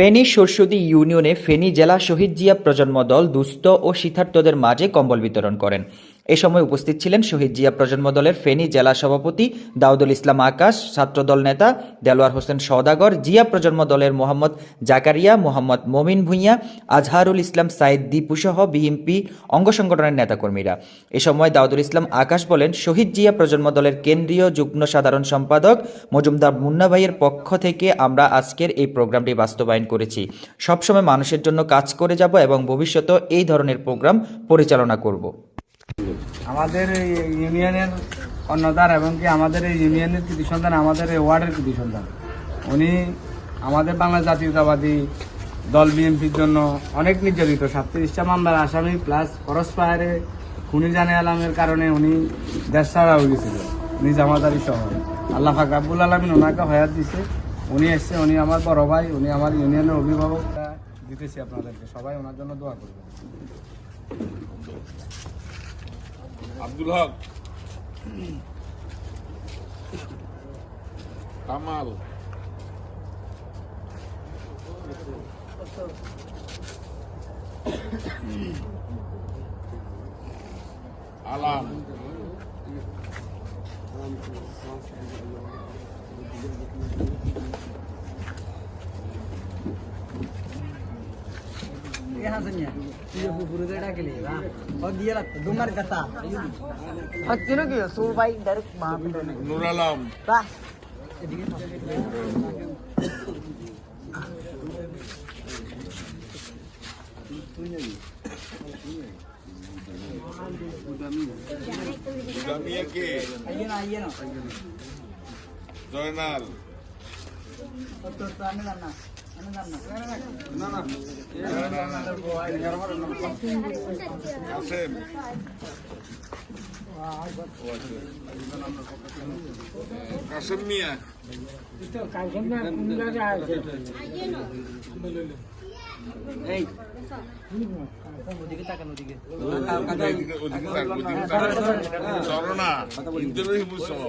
ফেনী সরস্বতী ইউনিয়নে ফেনী জেলা শহীদ জিয়া প্রজন্ম দল দুস্থ ও শীতার্থদের মাঝে কম্বল বিতরণ করেন। এ সময় উপস্থিত ছিলেন শহীদ জিয়া প্রজন্ম দলের ফেনী জেলা সভাপতি দাউদুল ইসলাম আকাশ, ছাত্রদল নেতা দেলোয়ার হোসেন সওদাগর, জিয়া প্রজন্ম দলের মোহাম্মদ জাকারিয়া, মোহাম্মদ মমিন ভুঁইয়া, আজহারুল ইসলাম সাইদ দীপু সহ বিএনপি অঙ্গ সংগঠনের নেতাকর্মীরা। এ সময় দাউদুল ইসলাম আকাশ বলেন, শহীদ জিয়া প্রজন্ম দলের কেন্দ্রীয় যুগ্ম সাধারণ সম্পাদক মজুমদার মুন্না ভাইয়ের পক্ষ থেকে আমরা আজকের এই প্রোগ্রামটি বাস্তবায়ন করেছি। সবসময় মানুষের জন্য কাজ করে যাব এবং ভবিষ্যতেও এই ধরনের প্রোগ্রাম পরিচালনা করব। আমাদের ইউনিয়নের কর্ণধার এবং কি আমাদের এই ইউনিয়নের কৃতি সন্তান আমাদের এই ওয়ার্ডের কৃতি সন্তান উনি আমাদের বাংলা জাতীয়তাবাদী দল বিএনপির জন্য অনেক নির্যাতিত। সাতত্রিশটা মামলার আসামি প্লাস খরচ পাহাড়ে খুনি জানে আলামের কারণে উনি দেশ ছাড়া হয়ে উনি জামাদারি সহ আল্লাহ ফাক আব্বুল আলমিন ওনাকে হয়াত দিছে। উনি এসছে, উনি আমার বড় ভাই, উনি আমার ইউনিয়নের অভিভাবক। দিতেছি আপনাদেরকে, সবাই ওনার জন্য দোয়া করবেন। আব্দুল হক কামাল আলাম নুর আলম জামিয়া কে জয়নাল আসেম কাসেম মিয়া ওদিকে ওদিকে থাক, ওদিকে থাক। চরণা ইন্দ্রহিম সহ